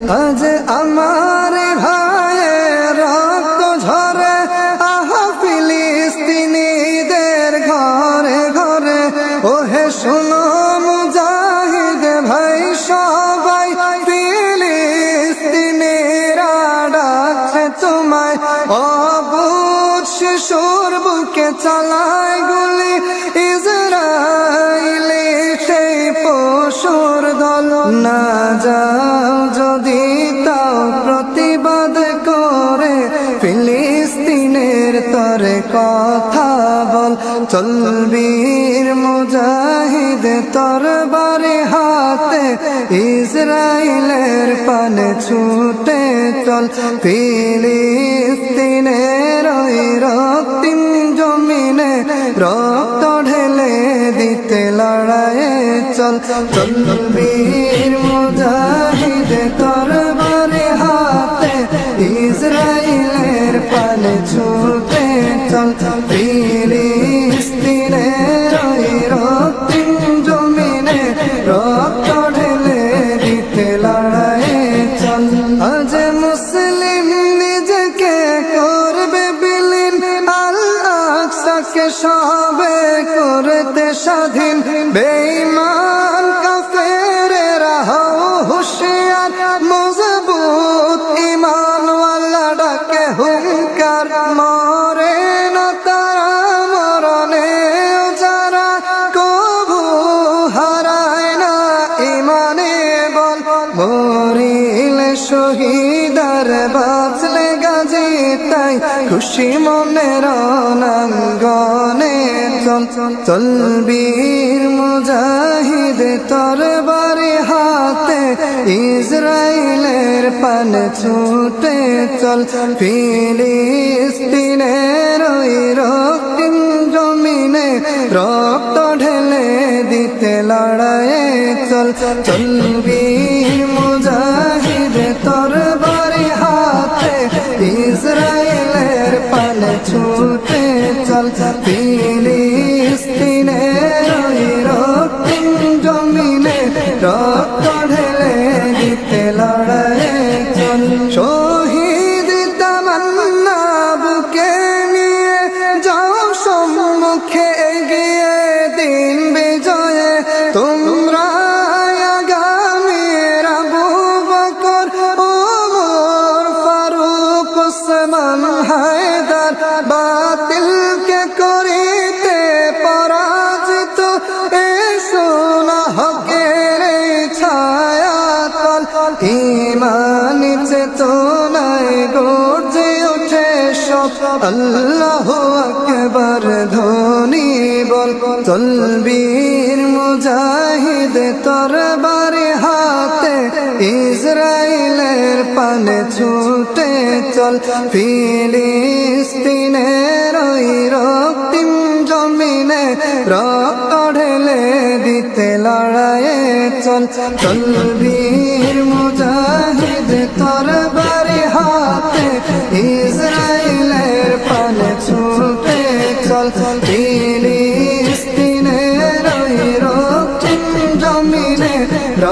আজ আমার ভাইয়ের রক্ত ঝরে, আহা, ফিলিস্তিনিদের ঘরে ঘরে। ওহে, শুনো মুজাহিদ ভাই, সবাই ফিলিস্তিনিরা ডাকছে তোমায়। অবুধ শিশুর বুকে চালায় গুলি না যাও যদি তাও প্রতিবাদ করে, ফিলিস্তিনের তরে কথা বল। চলবীর মুজাহিদ তর বারে হাতে ইসরায়েলের পানে ছুটে চল। ফিলিস্তিনের রক্তিম জমিনে রক্ত চল চল বীর মুজাহিদ তোর বারে হাতে ইসরায়েলের পানে ছুটে চল। ফিলিস্তিনের রক্তিম জমিনে রক্ত ঢেলে দিতে লড়াইয়ে চল। আজ মুসলিম নিজেকে করবে বিলীন। আল আকসাকে সবে করতে স্বাধীন। বেঈমান শহীদার বাঁচলে গাজে তাই খুশি মনের অনাঙ্গনে চল চল চল বীর মুজাহিদ তোর বাড়ি হাতে, ইসরায়েলের পান ছুটে চল। ফিলিস্তিনের ওই রক্তিম জমিনে রক্ত ঢেলে দিতে লড়াইয়ে চল চল বীর মুজাহিদ তোর বাড়ি হাতে ইসরায়েলের পালে ছুটে চল। ফিলিস্তিনের রক্তিম জমিনে রক্ত ঢেলে দিতে লড়াইয়ে ইমানি চেতনায় গর্জে ওঠে সব। আল্লাহ আকবার ধ্বনি বল। তলবীর মুজাহিদ তোর বারে হাতে ইসরায়েলের পানে ছুটে চল। ফিলিস্তিনের ওই রক্তিম জমিনে রক্ত চল তলবীর মুজাহিদ তোর বারে হাতে ইসরায়েলের পানে ছুটে চল। ফিলিস্তিনের রক্তিম জমিনে র